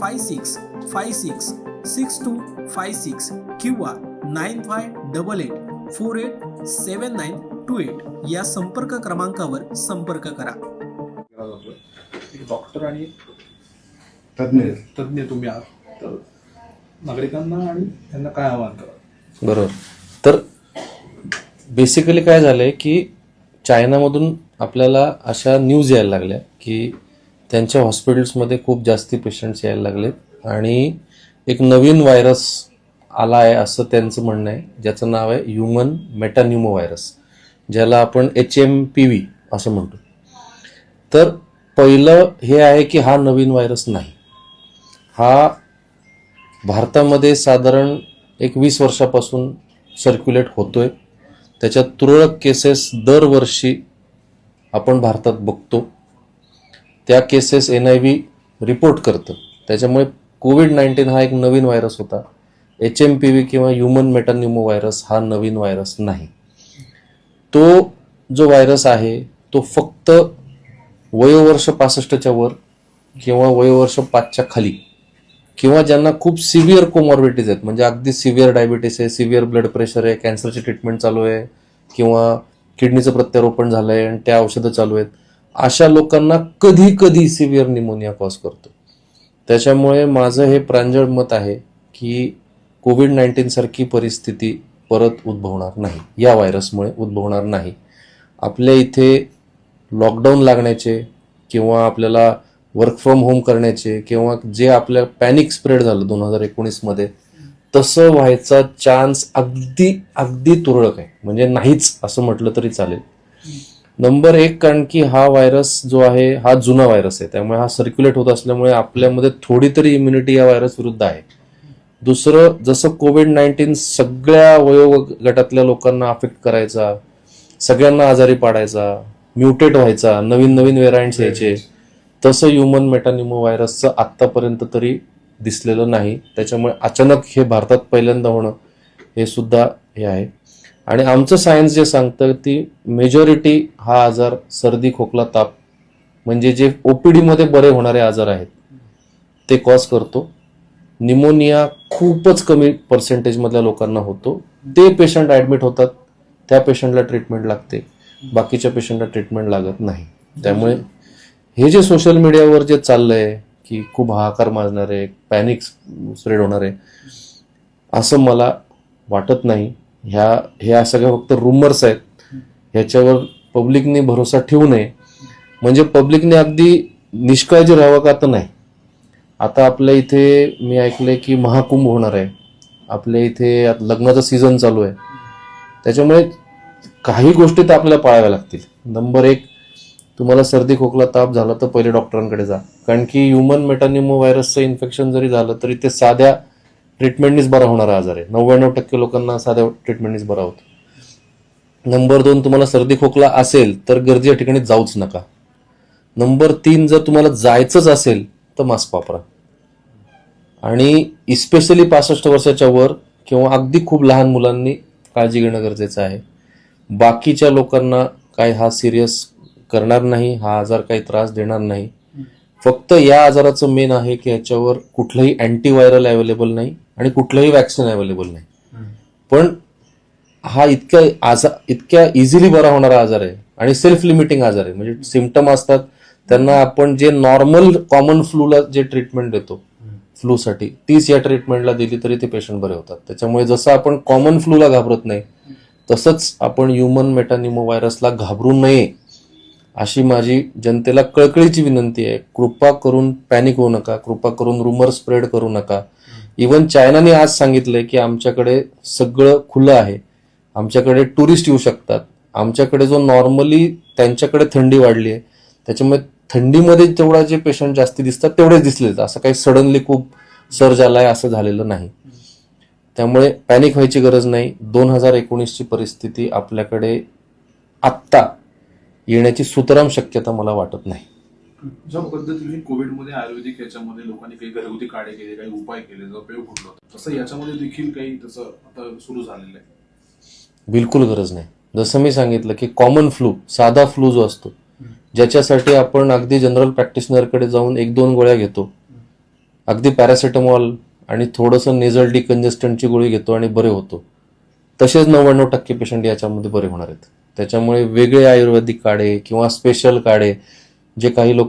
five six five six six two five six किंवा nine five double eight four eight seven nine two eight या संपर्क क्रमांकावर संपर्क करा. एक डॉक्टर आणि तज्ञ. तज्ज्ञ तुम्ही आहात. तर नागरिकांना आणि त्यांना काय आवाहन करा? बरोबर. तर बेसिकली काय झालंय की चायनामधून आपल्याला अशा न्यूज यायला लागल्या की त्यांच्या हॉस्पिटल्समध्ये खूप जास्ती पेशंट्स यायला लागलेत. आणि एक नवीन व्हायरस आला आहे असं त्यांचं म्हणणं आहे. ज्याचं नाव आहे ह्युमन मेटान्युमो व्हायरस ज्याला आपण एच एम पी व्ही असं म्हणतो. तर पहिलं हे आहे की हा नवीन व्हायरस नाही. हा भारतामध्ये साधारण एक वीस वर्षापासून सर्क्युलेट होतोय. त्याच्या तुरळक केसेस दरवर्षी आपण भारतात बघतो. त्या cases N I V report करतं. त्याच्यामुळे कोविड नाईन्टीन हा एक नवीन व्हायरस होता. एच एम पी व्ही किंवा ह्युमन मेटान्युमो व्हायरस हा नवीन व्हायरस नाही. तो जो व्हायरस आहे तो फक्त वयोवर्ष पासष्टच्या वर किंवा वयोवर्ष पाचच्या खाली किंवा ज्यांना खूप सिव्हिअर कोमॉर्बिटीज आहेत म्हणजे अगदी सिव्हिअर डायबिटीस आहे सिव्हिअर ब्लड प्रेशर आहे कॅन्सरची ट्रीटमेंट चालू आहे किंवा किडनीचं प्रत्यारोपण झालं आहे आणि त्या औषधं चालू आहेत. अशा लोकांना कधी कधी सिव्हिअर निमोनिया कॉज करतो. त्याच्यामुळे माझं हे प्रांजळ मत आहे की कोविड नाईन्टीन सारखी परिस्थिती परत उद्भवणार नाही. या व्हायरसमुळे उद्भवणार नाही. आपल्या इथे लॉकडाऊन लागण्याचे किंवा आपल्याला वर्क फ्रॉम होम करण्याचे किंवा जे आपल्या पॅनिक स्प्रेड झालं दोन हजार एकोणीसमध्ये तसं व्हायचा चान्स अगदी अगदी तुरळक आहे. म्हणजे नाहीच असं म्हटलं तरी चालेल. नंबर एक कारण की हा व्हायरस जो आहे हा जुना व्हायरस आहे. त्यामुळे हा सर्क्युलेट होत असल्यामुळे आपल्यामध्ये थोडी तरी इम्युनिटी या व्हायरस विरुद्ध आहे. दुसरं जसं कोविड नाईन्टीन सगळ्या वयोगटातल्या लोकांना अफेक्ट करायचा सगळ्यांना आजारी पाडायचा म्युटेट व्हायचा नवीन नवीन व्हेरायंट्स यायचे तसं ह्युमन मेटानिमो व्हायरसचं आत्तापर्यंत तरी दिसलेलं नाही. त्याच्यामुळे अचानक हे भारतात पहिल्यांदा होणं हे सुद्धा हे आहे. आणि आमचं सायन्स जे सांगतं ती मेजॉरिटी हा आजार सर्दी खोकला ताप म्हणजे जे ओपीडीमध्ये बरे होणारे आजार आहेत ते कॉज करतो. निमोनिया खूपच कमी पर्सेंटेजमधल्या लोकांना होतो. ते पेशंट ॲडमिट होतात त्या पेशंटला ट्रीटमेंट लागते. बाकीच्या पेशंटला ट्रीटमेंट लागत नाही. त्यामुळे हे जे सोशल मीडियावर जे चाललंय की खूप हाहाकार माजणार आहे पॅनिक स्प्रेड होणार आहे असं मला वाटत नाही. ह्या ह्या सगळ्या फक्त रुमर्स आहेत. ह्याच्यावर पब्लिकने भरोसा ठेवू नये. म्हणजे पब्लिकने अगदी निष्काळजी राहावं का तर नाही. आता आपल्या इथे मी ऐकलंय की महाकुंभ होणार आहे. आपल्या इथे आता लग्नाचा सीझन चालू आहे. त्याच्यामुळे काही गोष्टी तर आपल्याला पाळाव्या लागतील. नंबर एक तुम्हाला सर्दी खोकला ताप झाला तर पहिले डॉक्टरांकडे जा. कारण की ह्युमन मेटानिमो व्हायरसचं इन्फेक्शन जरी झालं तरी ते साध्या ट्रीटमेंटनीच बरा होणारा आजार आहे. नव्याण्णव टक्के लोकांना साध्या ट्रीटमेंटनीच बरा होतो. नंबर दोन तुम्हाला सर्दी खोकला असेल तर गर्दीच्या ठिकाणी जाऊच नका. नंबर तीन जर तुम्हाला जायचंच असेल तर मास्क वापरा. आणि इस्पेशली पासष्ट वर्षाच्या वर किंवा अगदी खूप लहान मुलांनी काळजी घेणं गरजेचं आहे. बाकीच्या लोकांना काय हा सिरियस करणार नाही हा आजार काही त्रास देणार नाही. फक्त या आजाराचं मेन आहे की याच्यावर कुठलंही अँटीव्हायरल अवेलेबल नाही. आणि कुठलंही वॅक्सिन अवेलेबल नाही. पण हा इतक्या आजा इतक्या इझिली बरा होणारा आजार आहे आणि सेल्फ लिमिटिंग आजार आहे. म्हणजे सिमटम असतात त्यांना आपण जे नॉर्मल कॉमन फ्लूला जे ट्रीटमेंट देतो फ्लूसाठी तीच या ट्रीटमेंटला दिली तरी ते पेशंट बरे होतात. त्याच्यामुळे जसं आपण कॉमन फ्लूला घाबरत नाही तसंच आपण ह्युमन मेटानिमो व्हायरसला घाबरू नये अशी माझी जनतेला कळकळीची विनंती आहे. कृपा करून पॅनिक होऊ नका कृपा करून रुमर स्प्रेड करू नका. इवन चायनाने आज सांगितलंय की आमच्याकडे सगळं खुलं आहे. आमच्याकडे टुरिस्ट येऊ शकतात. आमच्याकडे जो नॉर्मली त्यांच्याकडे थंडी वाढली आहे त्याच्यामुळे थंडीमध्ये तेवढा जे पेशंट जास्ती दिसतात तेवढेच दिसले असं काही सडनली खूप सर्ज आलाय असं झालेलं नाही. त्यामुळे पॅनिक व्हायची गरज नाही. दोन हजार एकोणीसची परिस्थिती आपल्याकडे आत्ता येण्याची सुतराम शक्यता मला वाटत नाही. ज्या पद्धतीने कोविडमध्ये आयुर्वेदिक याच्यामध्ये लोकांनी काही घरगुती काढे केले काही उपाय केले जो उपयोग घडला होता तसं याच्यामध्ये देखील काही तसं आता सुरू झालेलं आहे. बिलकुल गरज नाही. जसं मी सांगितलं की कॉमन फ्लू साधा फ्लू जो असतो ज्याच्यासाठी आपण अगदी जनरल प्रॅक्टिशनरकडे जाऊन एक दोन गोळ्या घेतो. अगदी पॅरासिटामॉल आणि थोडंसं नेझल डिकंजेस्टंटची गोळी घेतो आणि बरे होतो. तसेच नव्याण्णव टक्के पेशंट याच्यामध्ये बरे होणार आहेत. त्याच्यामुळे वेगळे आयुर्वेदिक काढे किंवा स्पेशल काढे जे काही लोक